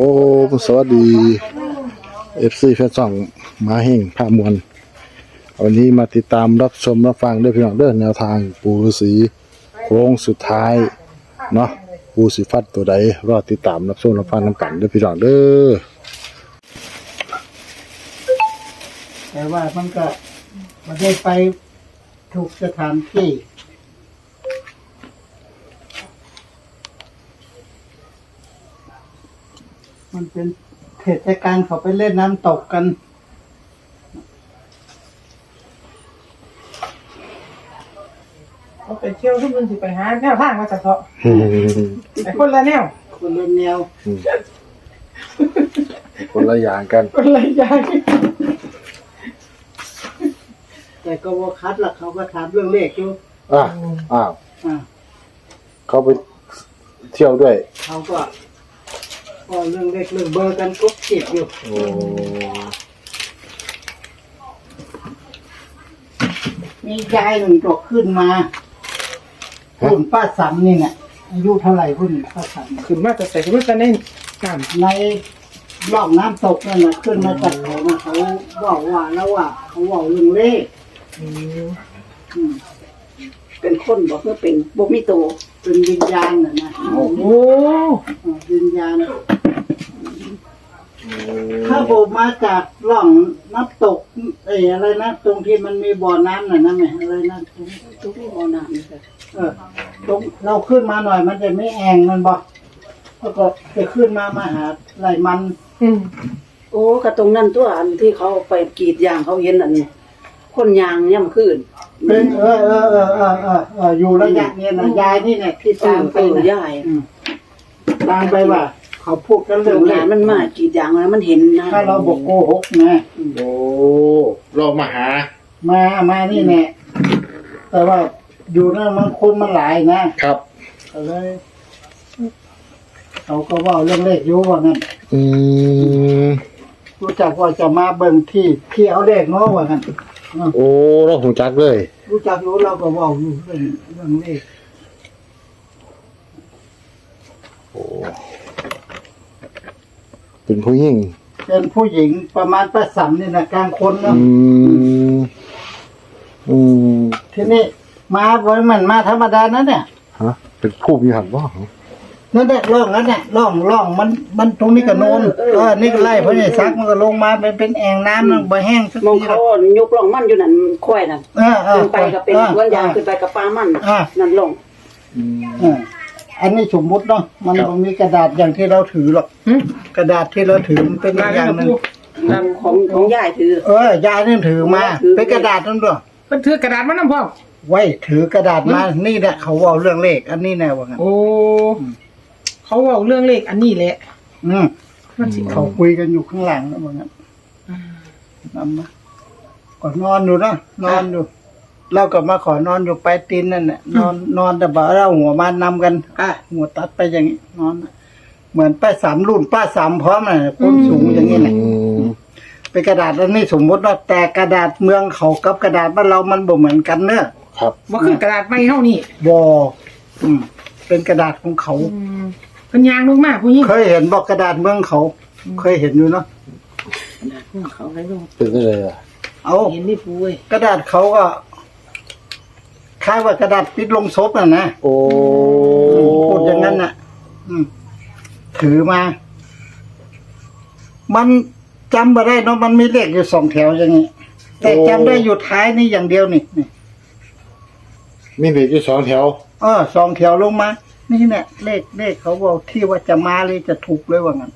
โอ้สวัสดีเอฟซีแฟนสองมาเฮงพามวลวันนี้มาติดตามรับชมรับฟังด้วยพี่น้องเด้อแนวทางปูฤาษีโค้งสุดท้ายเนาะปูสิฟัดตัวใดรอติดตามรับชมรับฟังน้ำกันด้วยพี่น้องเด้อแต่ว่ามันก็ไม่ได้ไปถูกสถานที่ มันเป็นเทศกาลเขาไปเล่นน้ำตกกันเอาไปเที่ยวทุกคนสิไปหาแนวทางมาจากเถาะไอ้คนละแนวคนละแนวคนละอย่างกัน คนละอย่างแต่ก็ว่าคัดละเขาก็ถามเรื่องเลขอยู่อะอ้าวอ่าเขาไปเที่ยวด้วย เขาก็ ก็เรื่องเลขเรื่องเบอร์กันกุ๊บเก็บอยู่โอ้มียายหนึ่งตกขึ้นมาหุ่นป้าสำนี่เนี่ยอายุเท่าไหร่หุ่นป้าสำขึ้นมาจะใส่ขึ้นมาจะในน้ในร่องน้ำตกนั่นนะขึ้นมาจากเขามาเขาบอกว่าแล้วว่าเขาบอกเรื่องเลขำอืมอืมเป็นคนบอกว่าเป็นบ่มีโตวเป็นวิญญาณน่ะนะโอ้โหอ่าวิญญาณ ถ้าผมมาจากร่องน้ำตกเอ้ยอะไรนะตรงที่มันมีบ่อน้ำน่ะนะแม่อะไรนะตรงทุกที่บ่อน้ำนี่ค่ะเออตรงเราขึ้นมาหน่อยมันจะไม่แองมันบอกแล้วก็จะขึ้นมามาหาไหลมันอืมโอ้กระตรงนั้นตัวอันที่เขาไปกรีดยางเขาเห็นอันนี้คนยางย่ำขึ้นเป็นเออเออเออเออเออเอออยู่ระยะเนี้ยนะยายนี่เนี่ยที่ตาตามมไปไปนะย่ายอืมตามไปว่า เขาพูดกันเรื่เรื่อองงงานมันมากรีดยางแล้วมันเห็นนะถ้าเราบอกโกหกนะโอ้เรามาหา มามานี่แน่แต่ว่าอยู่นั่นมันคนมันหลายนะครับ ก็เลยเขาก็ว่าเรื่องเลขอยู่ว่างั้นอืมรู้จักว่าจะมาเบิ่งที่ที่เอาเลขเนาะว่างั้นโอ้เราหูจักเลย รู้จักรู้เราก็เว่าอยู่เรื่องเรื่องเลขโอ้ เป็นผู้หญิงเป็นผู้หญิงประมาณประสำนี่นะกลางคนอืเนาะมอืมทีนี้มาไว้มันมาธรรมดานะเนี่ยฮะเป็นผู้มีหันว่านั่นแหละร่องนั้นเนี่ยร่องร่องมันมันตรงนี้ก็โนนเออนี่ก็ไล่เพราะไอ้ซักมันก็ลงมาเป็นเป็นแอ่งน้ำมันบ่แห้งสักมองทีเขายกล่องมันอยู่นั่นค่อยนั่นเออเออขึ้นไปก็เป็นสวนยางขึ้นไปกับปลามันอ่า นั่นลงเออ อันนี้สมมุติเนาะมันครับบ่มีกระดาษอย่างที่เราถือหรอกหึ กระดาษที่เราถือมันเป็นอีมากอแล้วย่างกับหนึงปูของของยายถือ เออยายนี่ถือมาถือ เป็นกระดาษนั่นด้วยมันถือกระดาษมานำพ่อไว้ถือกระดาษมานี่แหละเขาเว่าเรื่องเลข อันนี้แน่ว่างั้นโอ้เขาเอาเรื่องเลขอันนี้แหละ อืมมันสิเขาคุยกันอยู่ข้างหลังนะว่างั้นนำมาก็นอนอยู่นะนอนอยู่ เราก็มาขอนอนอยู่ปลายตีนนั่นแหละนอนนอนแต่บ่าเราหัวมานำกันอะหัวตัดไปอย่างนี้นอนน่ะเหมือนป้าสามรุ่นป้าสามพร้อมน่ะคนสูงอย่างนี้แหละอืมเป็นกระดาษอันนี้สมมติว่าแต่กระดาษเมืองเขากับกระดาษบ้านเรามันบ่เหมือนกันเนอะครับบ่คือกระดาษไม่เท่านี้บออืมเป็นกระดาษของเขาอืมเป็นยางลงมาผู้หญิงเคยเห็นบอกกระดาษเมืองเขา เคยเห็นอยู่เนาะเขาให้ลงเป็นได้เลยอะเอาเห็นนี่ปูเว้ยกระดาษเขาก็ คล้ายว่ากระดาษปิดลงศพน่ะนะโอ้พูดอย่างนั้นน่ะ อืมถือมา มันจำมาได้เนาะมันมีเลขอยู่สองแถวอย่างนี้ แต่จำได้อยู่ท้ายนี่อย่างเดียวนี่นี่มีเด็กอยู่สองแถว เออสองแถวลงมา นี่เนี่ยเลขเลขเขาบอกที่ว่าจะมาเลยจะถูกเลยว่างั้น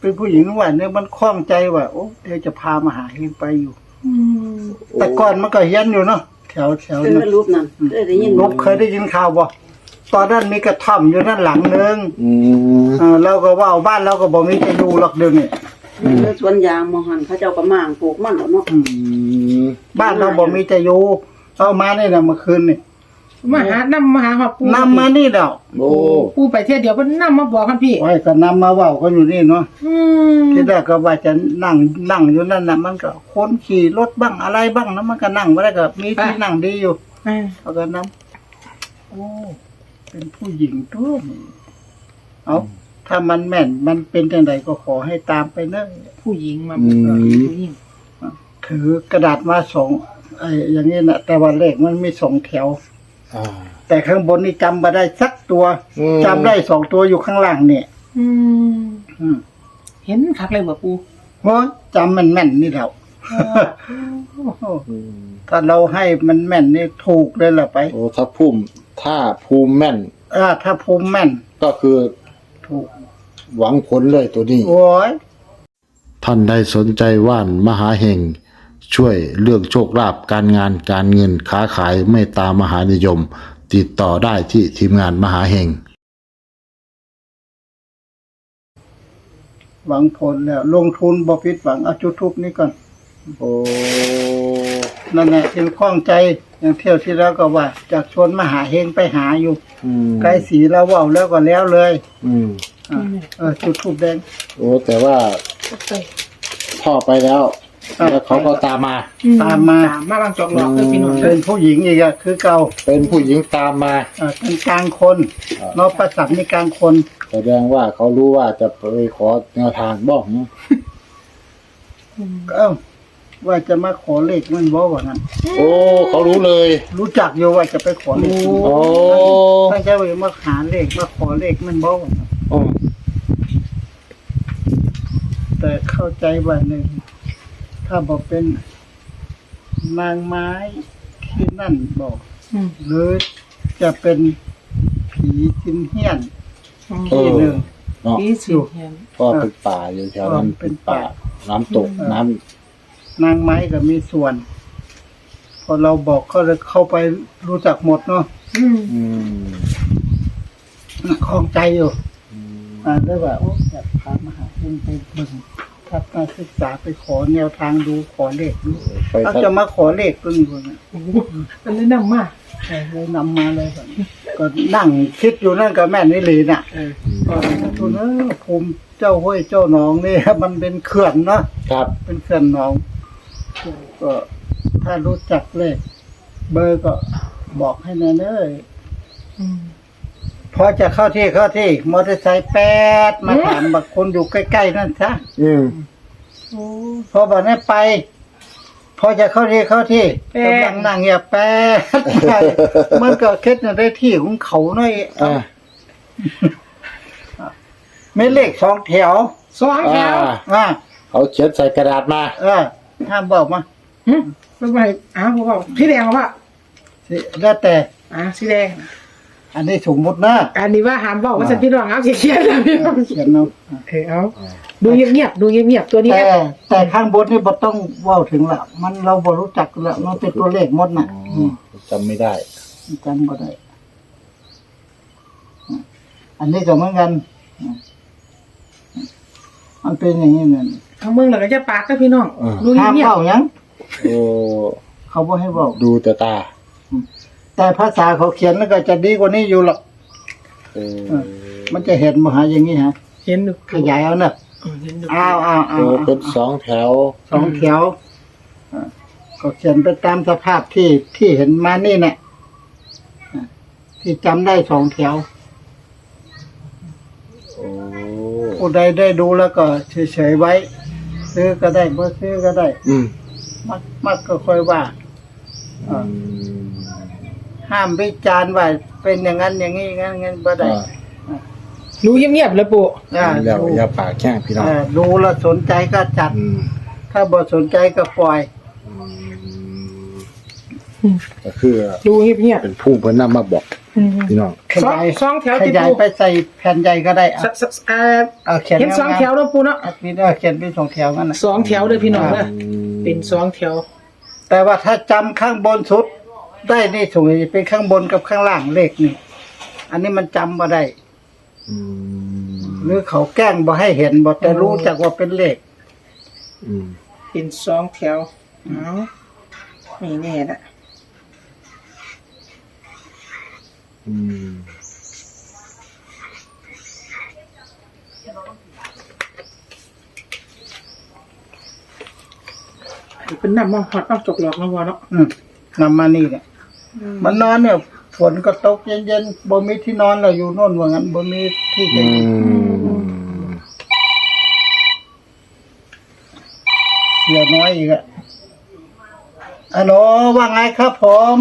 เป็นผู้หญิงว่าเนี่ยมันคล่องใจว่าโอ้เดี๋ยวจะพามาหาเฮงไปอยู่อืมแต่ก่อนมันก็เฮียนอยู่เนาะ แถวแถวเป็นนั้นรูปนั่นเคยได้ยินนกเคยได้ยินข่าวบ่ตอนนั้นมีกระท่อมอยู่นั่นหลังนึงอืมเออเราก็ว่าเอาบ้านเราก็บอกมีจะอยู่หรอกเดี๋ยวนี้เออสวนยางมองหันเขาเจ้าก็มางปลูกมันแล้วเนาะอืมอืมบ้านเราบอกมีจะอยู่เอามานี่นะเมื่อคืนนี่ มาหานำมาหาฮอดปูนำมานี่เดาโอ้ปูไปเที่ยวเดียวเพิ่นนำมาบอกกันพี่ ไว้ก็นำมาเว่ากันอยู่นี่เนาะอืมที่แรกก็ว่าจะนั่งนั่งอยู่นั่นน่ะมันก็คนขี่รถบ้างอะไรบ้างนะมันก็นั่งไม่ได้ก็มีที่นั่งดีอยู่อ่าเขาก็นำโอ้เป็นผู้หญิงตัวนี่เอาถ้ามันแม่นมันเป็นจังไดก็ขอให้ตามไปเนอะผู้หญิงมาอืมผู้หญิงถือกระดาษมาสองไอ้อย่างนี้นะแต่ว่าเลขมันมีสองแถว อ่า แต่ข้างบนนี่จำมาได้สักตัวอืม จำได้สองตัวอยู่ข้างล่างเนี่ยอืมอืมเห็นคักเลยบ่ปูเพราะจำมันแม่นนี่แหละอืมถ้าเราให้มันแม่นนี่ถูกเลยล่ะไปโอ้ถ้าภูมิถ้าภูมิแม่นอ่าถ้าภูมิแม่นก็คือถูก หวังผลเลยตัวนี้ โอ้ย ท่านใดสนใจว่านมหาเฮง ช่วยเรื่องโชคลาภการงานการเงินค้าขายไม่ตามมหานิยม ติดต่อได้ที่ทีมงานมหาเฮงหวังผลแล้วลงทุนบ่ผิดหวังเอาจุดทุบนี่ก่อนโอ้นั่นแหละที่ข้องใจอย่างเที่ยวที่แล้วก็ว่า จากชวนมหาเฮงไปหาอยู่อืมไกลสีแล้วเว่าแล้วก็แล้วเลย อืมอะเออจุดทูบแดง โอ้แต่ว่าพ่อไปแล้วครับ แล้วเขาก็ตามมาตามมา ตามมาบางจอกหลอกเด้อพี่น้องเป็นผู้หญิงอีกอะคือเก่าเป็นผู้หญิงตามมา อะเป็นกลางคนเนอกประสัมในกลางคนแสดงว่าเขารู้ว่าจะไปขอแนวทางบอกนะเอ้าว่าจะมาขอเลขมันบ่ว่านั้นโอ้ เขารู้เลย รู้จักอยู่ว่าจะไปขอเลขโอ้ตั้งใจว่าจะมาหาเลขมาขอเลขมันบ่ว่านั้นโอ้แต่เข้าใจว่าหนึ่ง ถ้าบอกเป็นนางไม้ที่นั่นบอก อืมหรือจะเป็นผีจินเฮียนอืมที่หนึ่ง เนาะพี่สิเห็นก็เป็นป่าอยู่แถวนั้นเป็เป็นนป่า ป่า น้ำตกน้นางไม้ก็มีส่วน พอเราบอกเขาเลยเข้าไปรู้จักหมดเนาะอืมำอืมคล่องใจอยู่อ่าได้ว่าโอ้อยากพามาหาเรื่องไปเบิ่ง ทัศนศึกษาไปขอแนวทางดูขอเลขดูไปเขาทัศจะมาขอเลขตัวนี้คนน่ะโอ้โหมันเลยนำมาเลยนำมาเลยก่อนก็นั่งคิดอยู่นั่นก็แม่นนี่ลีน่ะเออก็ทุนเออภูมิเจ้าห้วยเจ้าหนองนี่มันเป็นเขื่อนเนาะครับ เป็นเขื่อนหนองก็ถ้ารู้จักเลขเบอร์ก็บอกให้แน่เนยอืม พอจะเข้าที่เข้าที่มอเตอร์ไซค์แป๊ดมาถามบักคนอยู่ใกล้ๆนั่นซะอืมโอ้พอบอกให้ไป พอจะเข้าที่เข้าที่แป๊ดกำลังนั่งอย่าแป๊ดไปมันก็คิดในได้ที่ของเขาหน่อยอ่าไม่เลขสองแถวสองแถอ่าวอ่าเขาเขียนใส่กระดาษมาเออห้ามบอกมาหึลงไปอ้าวบอกสีแดงเอาป่ะสิแล้วแต่อ่าสีแดง อันนี้สมมุตินะอันนี้ว่าหามบอกว่าจะพี่น้องเอาเขียนๆนะพี่น้องเขียนเอาเออเอาดูเงียบๆดูเงียบๆตัวนี้แต่แต่ข้างบนนี่บ่ต้องเว้าถึงละมันเราบ่รู้จักละมันเป็นตัวเลขหมดน่ะอ๋อจำไม่ได้มจำบ่ได้อืมอันนี้ก็เหมือนกันอืมมันเป็นอย่างนี้นั่นเอามึงแล้วก็จะปากก็พี่น้องอ่าดูห้ามเงียบเว้าหยังโอ้เขาบ่ให้เว้าดูแต่ตา แต่ภาษาเขาเขียนแล้วก็จะดีกว่านี้อยู่หรอกเออมันจะเห็นมาหาอย่างนี้ฮะๆเห็นดูขยายเอาเนอะเออเห็นดูอ้าวอ้าวอ้าโอ้วเป็นสองแถว สองแถวอ่าก็เขียนไปตามสภาพที่ที่เห็นมานี่แหละอ่าที่จำได้สองแถว โอ้ผู้ใดได้ดูแล้วก็เฉยๆไว้ ซื้อก็ได้บ่ซื้อก็ได้ อืมมักมักก็ค่อยว่าอืม ห้ามวิจารณ์ว่าเป็นอย่างนั้นอย่างนี้อย่างนั้นอย่างนั้นบ่ได้อ่าดูเงียบๆเลยปู่อ่าแล้วดูอย่าปากแข้งพี่น้องอ่าดูแล้วสนใจก็จัด อืมถ้าบ่สนใจก็ปล่อย อืมก็คือดูเงียบเป็นผู้เพิ่นนำมาบอกๆอืมพี่น้องขสองยายสองแถวขที่ยายปู่ไปใส่แผ่นใหญ่ก็ได้สอะสสอ่าเอาเขียนเห็นสองแถวแล้วปู่เนาะอัดมีได้เขียนเป็นสองแถวกันนะสองแถวเลยพี่น้องนะเป็นสองแถวแต่ว่าถ้าจำข้างบนสุด ได้นี่ส่วนใหญ่เป็นข้างบนกับข้างล่างเลขนี่ อันนี้มันจำมาได้ อืมหรือเขาแกล้งบ่ให้เห็นบ่แต่รู้จักว่าเป็นเลข อืมเป็นสองแถวเอาไม่แน่ละอืมเป็นน้ำมาหอดเอาจกหลอกมาบ่เนาะอืมนำมานี่เนี่ย มันนอนเนี่ยฝนก็ตกเย็นๆบ่มีที่นอนเราอยู่โน่นว่างั้นบ่มีที่เะอยู่เสียน้อยอีกอะอ๋อว่าไงครับผม